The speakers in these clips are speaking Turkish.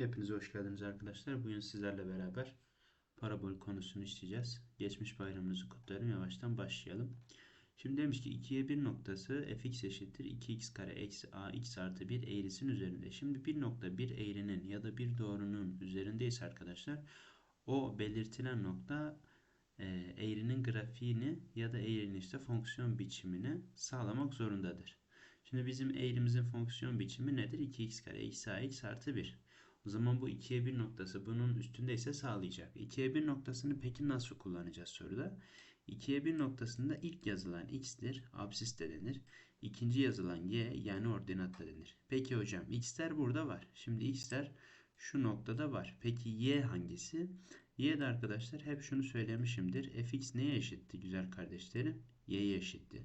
Hepinize hoş geldiniz arkadaşlar. Bugün sizlerle beraber parabol konusunu işleyeceğiz. Geçmiş bayramınızı kutlarım. Yavaştan başlayalım. Şimdi demiş ki 2'ye 1 noktası fx eşittir 2x kare eksi ax artı 1 eğrisinin üzerinde. Şimdi bir nokta bir eğrinin ya da bir doğrunun üzerindeyse arkadaşlar o belirtilen nokta e, eğrinin grafiğini ya da eğrinin işte fonksiyon biçimini sağlamak zorundadır. Şimdi bizim eğrimizin fonksiyon biçimi nedir? 2x kare eksi ax artı 1. O zaman bu 2'ye 1 noktası bunun üstündeyse sağlayacak. 2'ye 1 noktasını peki nasıl kullanacağız soruda? 2'ye 1 noktasında ilk yazılan x'tir. Absis de denir. İkinci yazılan y yani ordinat da denir. Peki hocam x'ler burada var. Şimdi x'ler şu noktada var. Peki y hangisi? Y de arkadaşlar hep şunu söylemişimdir. fx neye eşitti güzel kardeşlerim? y'ye eşitti.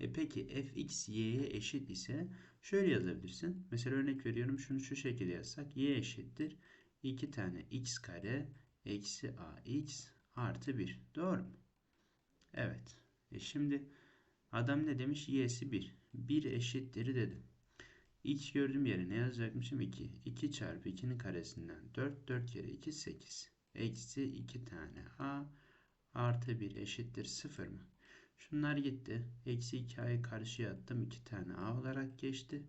E peki fx y'ye eşit ise şöyle yazabilirsin. Mesela örnek veriyorum şunu şu şekilde yazsak y eşittir 2 tane x kare eksi ax artı 1. Doğru mu? Evet. E şimdi adam ne demiş? y'si 1. 1 eşittir dedim. x gördüğüm yere ne yazacakmışım? 2. 2 çarpı 2'nin karesinden 4. 4 kere 2 8. Eksi 2 tane a artı 1 eşittir 0 mı? Şunlar gitti. Eksi 2a'yı karşıya attım. 2 tane a olarak geçti.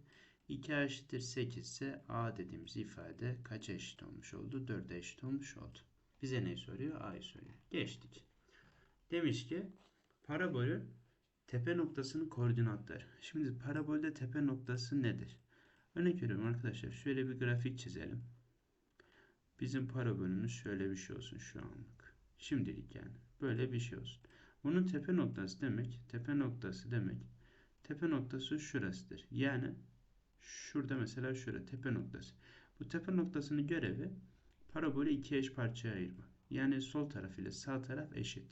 2a eşittir 8 ise a dediğimiz ifade kaça eşit olmuş oldu? 4'e eşit olmuş oldu. Bize ne soruyor? a'yı soruyor. Geçtik. Demiş ki parabolün tepe noktasının koordinatları. Şimdi parabolde tepe noktası nedir? Örnek veriyorum arkadaşlar. Şöyle bir grafik çizelim. Bizim parabolümüz şöyle bir şey olsun şu anlık. Şimdilik yani. Böyle bir şey olsun. Bunun tepe noktası demek, tepe noktası demek, tepe noktası şurasıdır. Yani şurada mesela şura tepe noktası. Bu tepe noktasının görevi parabolü iki eş parçaya ayırmak. Yani sol taraf ile sağ taraf eşit.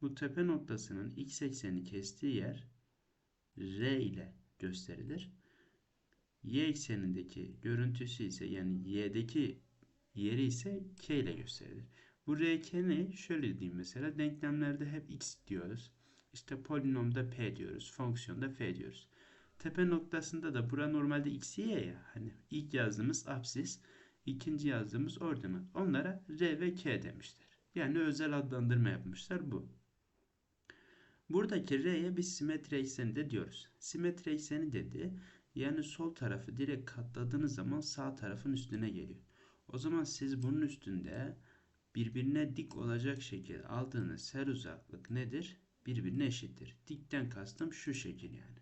Bu tepe noktasının x eksenini kestiği yer R ile gösterilir. Y eksenindeki görüntüsü ise yani y'deki yeri ise k ile gösterilir. Bu rk'ni şöyle diyeyim mesela denklemlerde hep x diyoruz. İşte polinomda p diyoruz. Fonksiyonda f diyoruz. Tepe noktasında da bura normalde x y ya. Hani ilk yazdığımız absis, ikinci yazdığımız ordinat. Onlara r ve k demişler. Yani özel adlandırma yapmışlar bu. Buradaki r'ye biz simetri ekseni de diyoruz. Simetri ekseni dedi. Yani sol tarafı direkt katladığınız zaman sağ tarafın üstüne geliyor. O zaman siz bunun üstünde birbirine dik olacak şekil aldığınız her uzaklık nedir? Birbirine eşittir. Dikten kastım şu şekil yani.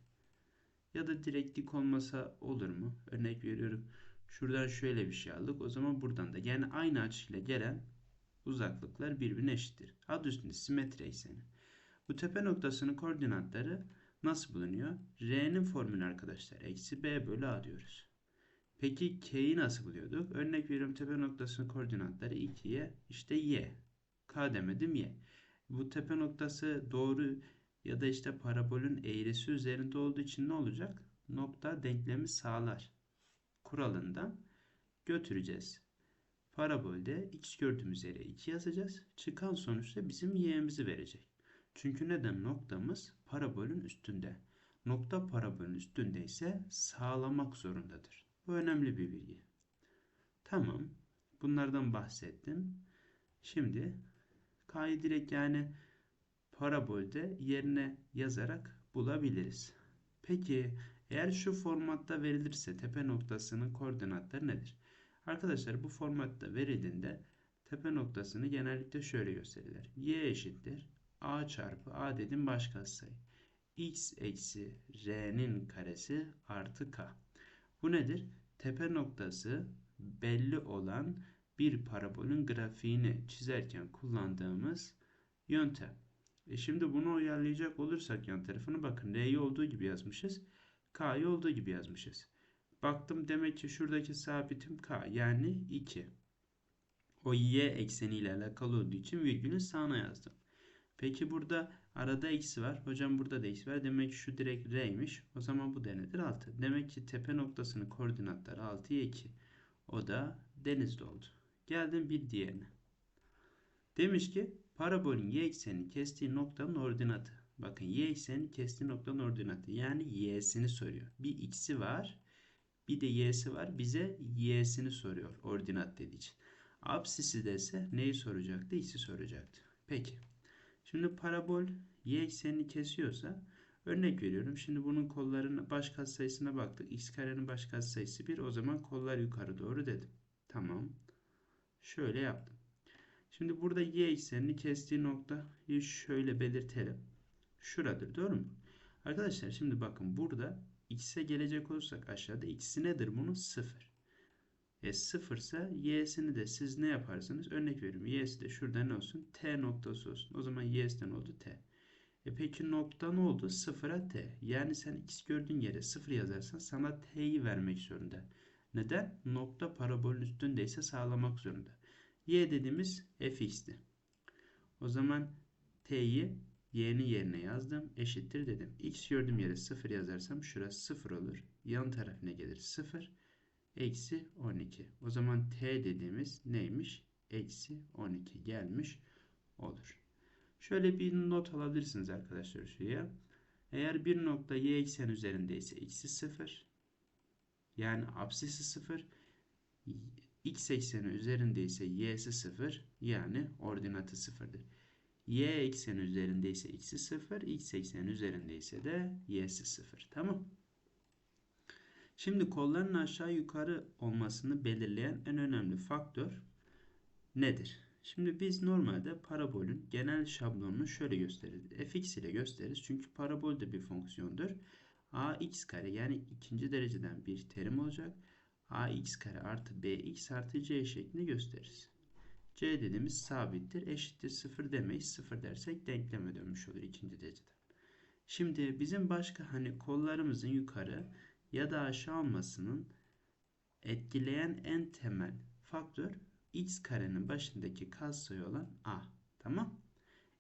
Ya da direkt dik olmasa olur mu? Örnek veriyorum. Şuradan şöyle bir şey aldık. O zaman buradan da yani aynı açıyla gelen uzaklıklar birbirine eşittir. Adı üstünde simetri ekseni. Bu tepe noktasının koordinatları nasıl bulunuyor? R'nin formülü arkadaşlar. Eksi B bölü A diyoruz. Peki K'yi nasıl buluyorduk? Örnek veriyorum tepe noktasının koordinatları 2'ye işte Y. K demedim Y. Bu tepe noktası doğru ya da işte parabolün eğrisi üzerinde olduğu için ne olacak? Nokta denklemi sağlar. Kuralından götüreceğiz. Parabolde x gördüğümüz yere 2 yazacağız. Çıkan sonuçta bizim y'mizi verecek. Çünkü neden noktamız parabolün üstünde. Nokta parabolün üstündeyse sağlamak zorundadır. Bu önemli bir bilgi. Tamam. Bunlardan bahsettim. Şimdi K'yı direkt yani parabolde yerine yazarak bulabiliriz. Peki eğer şu formatta verilirse tepe noktasının koordinatları nedir? Arkadaşlar bu formatta verildiğinde tepe noktasını genellikle şöyle gösterirler. Y eşittir a çarpı a dedim başka sayı. x eksi r'nin karesi artı k. Bu nedir? Tepe noktası belli olan bir parabolün grafiğini çizerken kullandığımız yöntem. E şimdi bunu uyarlayacak olursak yan tarafını bakın R'yi olduğu gibi yazmışız. K'yı olduğu gibi yazmışız. Baktım demek ki şuradaki sabitim K yani 2. O y ekseniyle alakalı olduğu için virgülün sağına yazdım. Peki burada arada eksi var. Hocam burada da eksi var. Demek ki şu direkt R'ymiş. O zaman bu da nedir? 6. Demek ki tepe noktasının koordinatları 6'ya 2. O da denizde oldu. Geldim bir diğerine. Demiş ki parabolün y eksenini kestiği noktanın ordinatı. Bakın y eksenini kestiği noktanın ordinatı. Yani y'sini soruyor. Bir x'i var. Bir de y'si var. Bize y'sini soruyor ordinat dediği için. Apsisi dese neyi soracaktı? X'i soracaktı. Peki. Şimdi parabol y eksenini kesiyorsa örnek veriyorum. Şimdi bunun kollarının baş katsayısına baktık. X karenin baş katsayısı 1. O zaman kollar yukarı doğru dedim. Tamam. Şöyle yaptım. Şimdi burada y eksenini kestiği noktayı şöyle belirtelim. Şuradır. Doğru mu? Arkadaşlar şimdi bakın burada x'e gelecek olursak aşağıda x'i nedir bunun? 0. E 0 ise y'sini de siz ne yaparsınız? Örnek veriyorum. y'si de şurada ne olsun? t noktası olsun. O zaman y'sinden oldu t. E peki nokta ne oldu? 0'a t. Yani sen x gördüğün yere 0 yazarsan sana t'yi vermek zorunda. Neden? Nokta parabolün üstündeyse sağlamak zorunda. y dediğimiz fx'ti. O zaman t'yi y'nin yerine yazdım. Eşittir dedim. x gördüğüm yere 0 yazarsam şurası 0 olur. Yan taraf ne gelir? 0. Eksi 12. O zaman t dediğimiz neymiş? Eksi 12 gelmiş olur. Şöyle bir not alabilirsiniz arkadaşlar şuraya. Eğer bir nokta y eksen üzerindeyse x'i 0. Yani apsisi 0. x ekseni üzerindeyse y'si 0. Yani ordinatı 0'dır y ekseni üzerindeyse x'i 0, x ekseni üzerindeyse de y'si 0. Tamam. Şimdi kolların aşağı yukarı olmasını belirleyen en önemli faktör nedir? Şimdi biz normalde parabolün genel şablonunu şöyle gösteririz. fx ile gösteririz. Çünkü parabol de bir fonksiyondur. ax kare yani ikinci dereceden bir terim olacak. ax kare artı bx artı c şeklinde gösteririz. C dediğimiz sabittir. Eşittir 0 demeyiz. 0 dersek denkleme dönmüş olur ikinci dereceden. Şimdi bizim başka hani kollarımızın yukarı ya da aşağı olmasının etkileyen en temel faktör x karenin başındaki katsayı olan a. Tamam?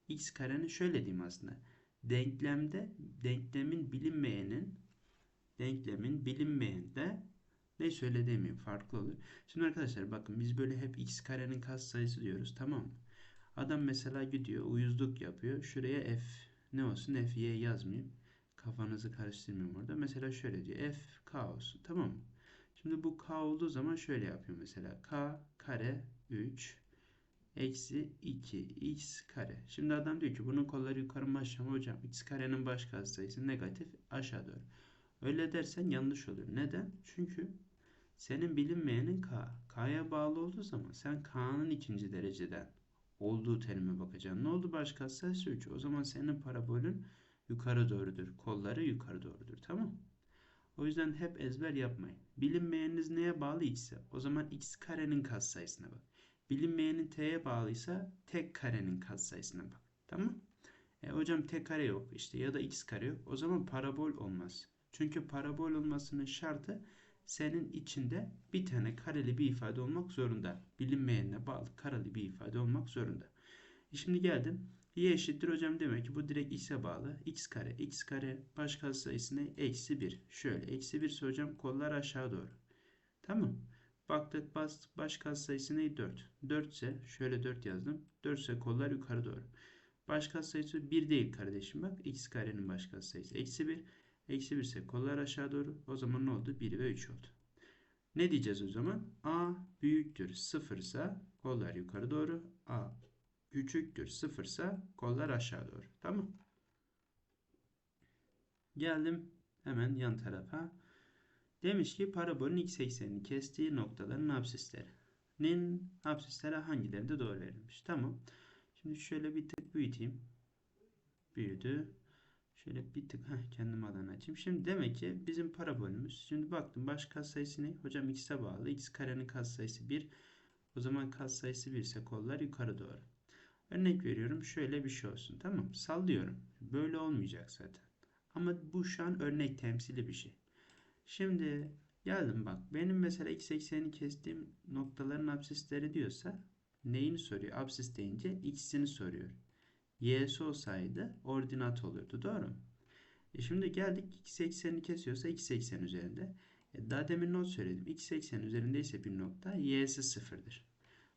x karenin şöyle diyeyim aslında. Denklemde denklemin bilinmeyenin denklemin bilinmeyende ne söylediğimi farklı olur. Şimdi arkadaşlar bakın biz böyle hep x karenin katsayısı diyoruz tamam mı? Adam mesela gidiyor uyuzluk yapıyor. Şuraya f ne olsun f y yazmayayım. Kafanızı karıştırmayayım orada. Mesela şöyle diyor f k olsun tamam mı? Şimdi bu k olduğu zaman şöyle yapıyor mesela. k kare 3 eksi 2 x kare. Şimdi adam diyor ki bunun kolları yukarı mı aşağı mı hocam? x karenin baş katsayısı negatif aşağı doğru. Öyle dersen yanlış olur. Neden? Çünkü senin bilinmeyenin K. K'ya bağlı olduğu zaman sen K'nın ikinci dereceden olduğu terime bakacaksın. Ne oldu başka sayısı 3. O zaman senin parabolün yukarı doğrudur. Kolları yukarı doğrudur. Tamam O yüzden hep ezber yapmayın. Bilinmeyeniniz neye bağlı x'e? O zaman x karenin katsayısına bak. Bilinmeyenin t'ye bağlıysa tek karenin katsayısına bak. Tamam e hocam tek kare yok işte ya da x kare yok. O zaman parabol olmaz. Çünkü parabol olmasının şartı senin içinde bir tane kareli bir ifade olmak zorunda. Bilinmeyenine bağlı kareli bir ifade olmak zorunda. E şimdi geldim. Y eşittir hocam demek ki bu direkt x'e bağlı. x kare. x kare baş katsayısı ne? Eksi 1. Şöyle eksi 1 hocam kollar aşağı doğru. Tamam. Baktık bas, baş katsayısı ne? 4. 4 ise şöyle 4 yazdım. 4 ise kollar yukarı doğru. Baş katsayısı 1 değil kardeşim bak. x karenin baş katsayısı eksi 1. Eksi 1 ise kollar aşağı doğru. O zaman ne oldu? 1 ve 3 oldu. Ne diyeceğiz o zaman? A büyüktür 0 ise kollar yukarı doğru. A küçüktür 0 ise kollar aşağı doğru. Tamam. Geldim hemen yan tarafa. Demiş ki parabolün x eksenini kestiği noktaların absislerinin absisleri hangilerinde doğru verilmiş. Tamam. Şimdi şöyle bir tık büyüteyim. Büyüdü. Şöyle bir tık heh, kendim adını açayım. Şimdi demek ki bizim parabolümüz. Şimdi baktım baş katsayısı ne? Hocam x'e bağlı. x karenin katsayısı 1. O zaman katsayısı 1 ise kollar yukarı doğru. Örnek veriyorum şöyle bir şey olsun. Tamam sallıyorum. Böyle olmayacak zaten. Ama bu şu an örnek temsili bir şey. Şimdi geldim bak. Benim mesela x eksenini kestiğim noktaların absisleri diyorsa neyini soruyor? Absis deyince x'ini soruyor y'si olsaydı ordinat olurdu. Doğru mu? E şimdi geldik x eksenini kesiyorsa x eksen üzerinde. E daha demin not söyledim. x eksen üzerindeyse bir nokta y'si sıfırdır.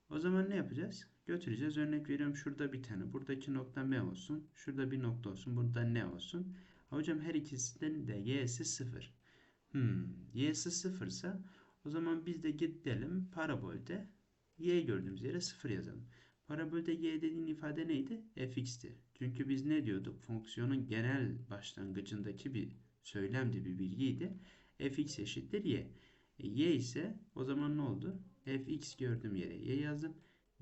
O zaman ne yapacağız? Götüreceğiz. Örnek veriyorum şurada bir tane. Buradaki nokta m olsun. Şurada bir nokta olsun. Burada ne olsun? Hocam her ikisinin de y'si sıfır. Hmm, y'si sıfırsa o zaman biz de gidelim parabolde y gördüğümüz yere sıfır yazalım. Parabolde y dediğin ifade neydi? fx'ti. Çünkü biz ne diyorduk? Fonksiyonun genel başlangıcındaki bir söylemdi, bir bilgiydi. fx eşittir y. E, y ise o zaman ne oldu? fx gördüğüm yere y yazdım.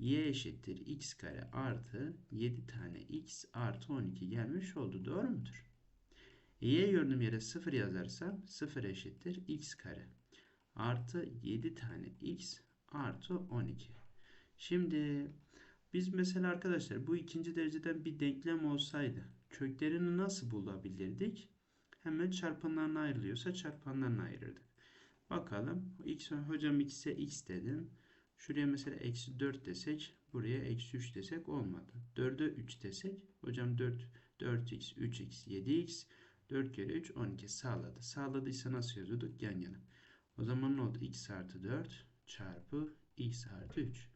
Y eşittir x kare artı 7 tane x artı 12 gelmiş oldu. Doğru mudur? Y gördüğüm yere 0 yazarsam 0 eşittir x kare artı 7 tane x artı 12. Şimdi biz mesela arkadaşlar bu ikinci dereceden bir denklem olsaydı köklerini nasıl bulabilirdik? Hemen çarpanlarına ayrılıyorsa çarpanlarına ayırırdık. Bakalım. X, hocam x'e x dedim. Şuraya mesela eksi 4 desek buraya eksi 3 desek olmadı. 4'e 3 desek hocam 4 4x 3x 7x 4 kere 3 12 sağladı. Sağladıysa nasıl yazıyorduk? Yan yana. O zaman ne oldu? x artı 4 çarpı x artı 3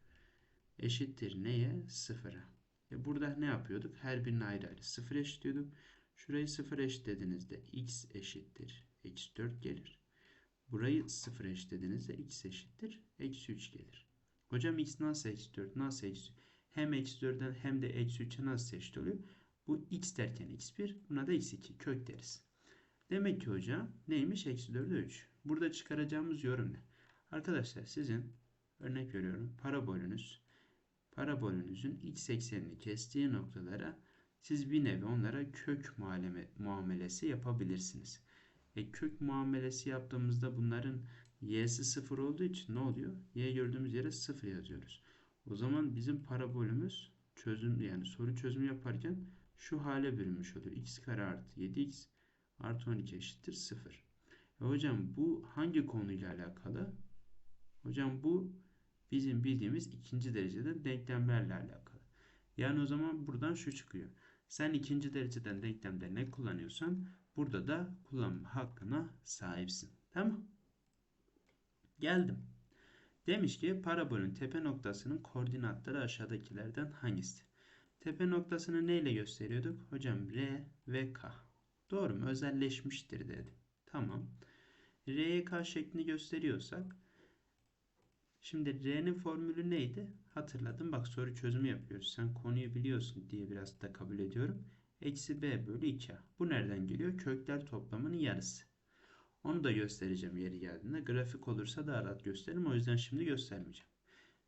eşittir neye? Sıfıra. E burada ne yapıyorduk? Her birine ayrı ayrı sıfır eşitliyorduk. Şurayı sıfır eşitlediğinizde x eşittir. Eksi 4 gelir. Burayı sıfır eşitlediğinizde x eşittir. Eksi 3 gelir. Hocam x nasıl eksi 4? Nasıl eksi Hem eksi 4'den hem de eksi 3'e nasıl eşit oluyor? Bu x derken x1 buna da x2 kök deriz. Demek ki hocam neymiş? Eksi 4'e 3. Burada çıkaracağımız yorum ne? Arkadaşlar sizin örnek veriyorum parabolünüz parabolünüzün x eksenini kestiği noktalara siz bir nevi onlara kök muamelesi yapabilirsiniz. E, kök muamelesi yaptığımızda bunların y'si sıfır olduğu için ne oluyor? y gördüğümüz yere sıfır yazıyoruz. O zaman bizim parabolümüz çözüm yani soru çözümü yaparken şu hale bürünmüş oluyor. x kare artı 7x artı 12 eşittir 0. E hocam bu hangi konuyla alakalı? Hocam bu bizim bildiğimiz ikinci dereceden denklemlerle alakalı. Yani o zaman buradan şu çıkıyor. Sen ikinci dereceden denklemde ne kullanıyorsan burada da kullanma hakkına sahipsin. Tamam Geldim. Demiş ki parabolün tepe noktasının koordinatları aşağıdakilerden hangisidir? Tepe noktasını neyle gösteriyorduk? Hocam R ve K. Doğru mu? Özelleşmiştir dedi. Tamam. R'ye K şeklini gösteriyorsak Şimdi R'nin formülü neydi? Hatırladım. Bak soru çözümü yapıyoruz. Sen konuyu biliyorsun diye biraz da kabul ediyorum. Eksi B bölü 2A. Bu nereden geliyor? Kökler toplamının yarısı. Onu da göstereceğim yeri geldiğinde. Grafik olursa daha rahat gösteririm. O yüzden şimdi göstermeyeceğim.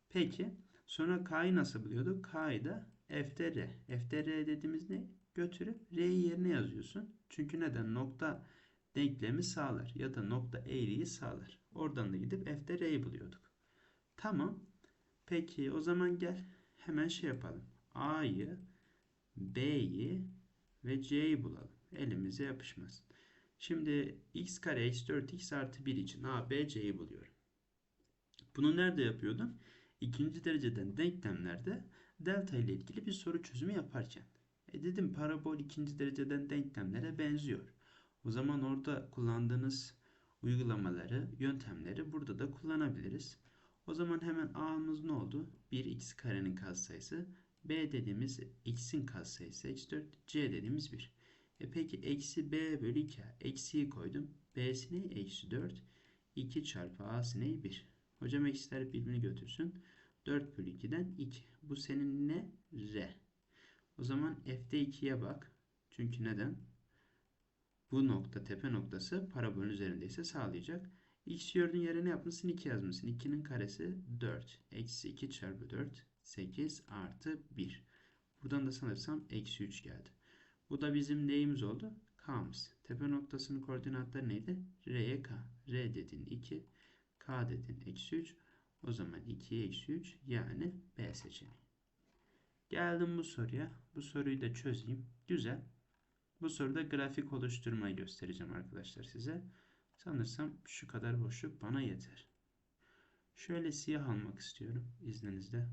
Peki. Sonra K'yı nasıl buluyorduk? K'yı da F'de R. F'de R dediğimiz ne? Götürüp R'yi yerine yazıyorsun. Çünkü neden? Nokta denklemi sağlar. Ya da nokta eğriyi sağlar. Oradan da gidip F'de R'yi buluyorduk. Tamam. Peki o zaman gel hemen şey yapalım. A'yı, B'yi ve C'yi bulalım. Elimize yapışmaz. Şimdi x kare eksi 4x artı 1 için A, B, C'yi buluyorum. Bunu nerede yapıyordum? İkinci dereceden denklemlerde delta ile ilgili bir soru çözümü yaparken. E dedim parabol ikinci dereceden denklemlere benziyor. O zaman orada kullandığınız uygulamaları, yöntemleri burada da kullanabiliriz. O zaman hemen a'mız ne oldu? 1x karenin katsayısı. b dediğimiz x'in katsayısı eksi 4. c dediğimiz 1. E peki eksi b bölü 2. Eksiyi koydum. b'si ne? Eksi 4. 2 çarpı a'sı ne? 1. Hocam eksiler birbirini götürsün. 4 bölü 2'den 2. Bu senin ne? R. O zaman f'de 2'ye bak. Çünkü neden? Bu nokta tepe noktası parabolün üzerindeyse sağlayacak. X gördüğün yere ne yapmışsın? 2 yazmışsın. 2'nin karesi 4. Eksi 2 çarpı 4. 8 artı 1. Buradan da sanırsam eksi 3 geldi. Bu da bizim neyimiz oldu? K'mız. Tepe noktasının koordinatları neydi? R'ye K. R dedin 2. K dedin eksi 3. O zaman 2'ye eksi 3 yani B seçeneği. Geldim bu soruya. Bu soruyu da çözeyim. Güzel. Bu soruda grafik oluşturmayı göstereceğim arkadaşlar size. Sanırsam şu kadar boşluk bana yeter. Şöyle siyah almak istiyorum izninizle.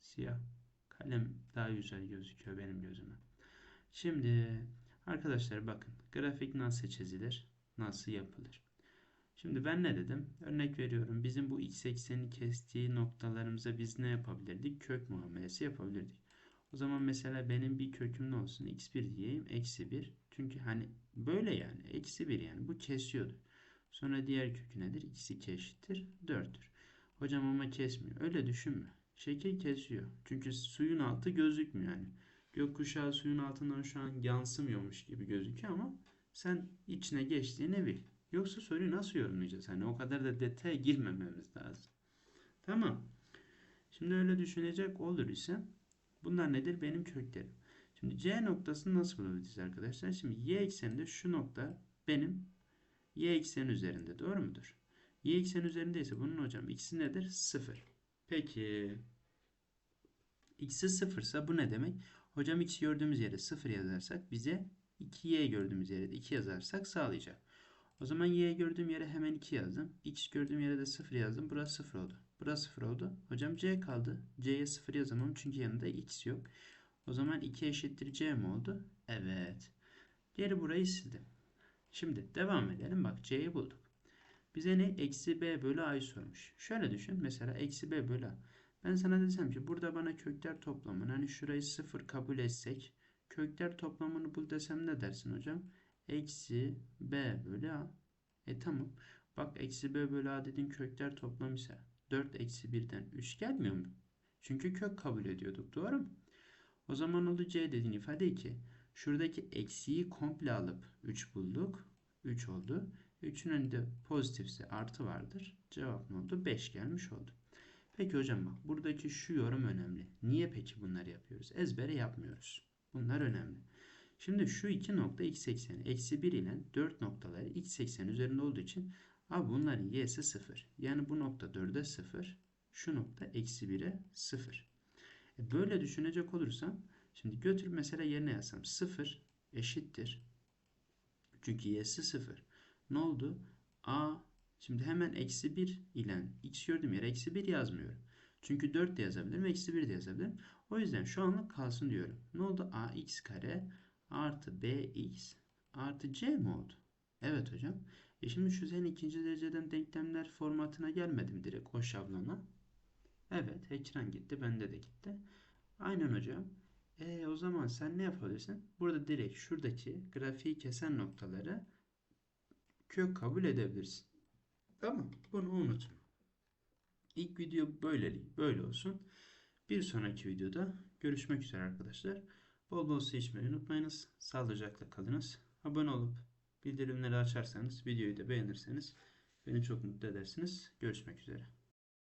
Siyah. Kalem daha güzel gözüküyor benim gözüme. Şimdi arkadaşlar bakın grafik nasıl çizilir, nasıl yapılır. Şimdi ben ne dedim? Örnek veriyorum. Bizim bu x ekseni kestiği noktalarımıza biz ne yapabilirdik? Kök muamelesi yapabilirdik. O zaman mesela benim bir köküm ne olsun? x1 diyeyim. Eksi 1. Çünkü hani böyle yani. Eksi 1 yani. Bu kesiyordu. Sonra diğer kökü nedir? x2 eşittir 4'tür. Hocam ama kesmiyor. Öyle düşünme. Şekil kesiyor. Çünkü suyun altı gözükmüyor yani. Gökkuşağı suyun altından şu an yansımıyormuş gibi gözüküyor ama sen içine geçtiğini bil. Yoksa soruyu nasıl yorumlayacağız? Hani o kadar da detaya girmememiz lazım. Tamam. Şimdi öyle düşünecek olur ise bunlar nedir? Benim köklerim. Şimdi C noktasını nasıl bulabiliriz arkadaşlar? Şimdi y ekseninde şu nokta benim y ekseni üzerinde. Doğru mudur? Y ekseni üzerindeyse bunun hocam x'i nedir? 0. Peki x'i 0 ise bu ne demek? Hocam x gördüğümüz yere 0 yazarsak bize 2y gördüğümüz yere de 2 yazarsak sağlayacak. O zaman y gördüğüm yere hemen 2 yazdım. x gördüğüm yere de 0 yazdım. Burası 0 oldu. Burası 0 oldu. Hocam c kaldı. c'ye 0 yazamam çünkü yanında x yok. O zaman 2 eşittir c mi oldu? Evet. Geri burayı sildim. Şimdi devam edelim. Bak c'yi bulduk. Bize ne? Eksi b bölü a'yı sormuş. Şöyle düşün. Mesela eksi b bölü a. Ben sana desem ki burada bana kökler toplamını hani şurayı 0 kabul etsek kökler toplamını bul desem ne dersin hocam? Eksi b bölü a. E tamam. Bak eksi b bölü a dediğin kökler toplam ise 4 eksi 1'den 3 gelmiyor mu? Çünkü kök kabul ediyorduk. Doğru mu? O zaman oldu c dediğin ifade ki şuradaki eksiği komple alıp 3 bulduk. 3 oldu. 3'ün önünde pozitifse artı vardır. Cevap ne oldu? 5 gelmiş oldu. Peki hocam bak buradaki şu yorum önemli. Niye peki bunları yapıyoruz? Ezbere yapmıyoruz. Bunlar önemli. Şimdi şu iki nokta x ekseni eksi 1 ile 4 noktaları x ekseni üzerinde olduğu için abi bunların y'si 0. Yani bu nokta 4'e 0. Şu nokta eksi 1'e 0. E böyle düşünecek olursam şimdi götür mesela yerine yazsam 0 eşittir. Çünkü y'si 0. Ne oldu? A şimdi hemen eksi 1 ile x gördüğüm yere eksi 1 yazmıyorum. Çünkü 4 de yazabilirim. Eksi 1 de yazabilirim. O yüzden şu anlık kalsın diyorum. Ne oldu? ax kare artı bx artı c mi oldu? Evet hocam. E şimdi şu senin ikinci dereceden denklemler formatına gelmedim direkt o şablona. Evet ekran gitti. Bende de gitti. Aynen hocam. E o zaman sen ne yapabilirsin? Burada direkt şuradaki grafiği kesen noktaları kök kabul edebilirsin. Tamam. Bunu unutma. İlk video böylelik böyle olsun. Bir sonraki videoda görüşmek üzere arkadaşlar. Bol bol su unutmayınız. Sağlıcakla kalınız. Abone olup bildirimleri açarsanız, videoyu da beğenirseniz beni çok mutlu edersiniz. Görüşmek üzere.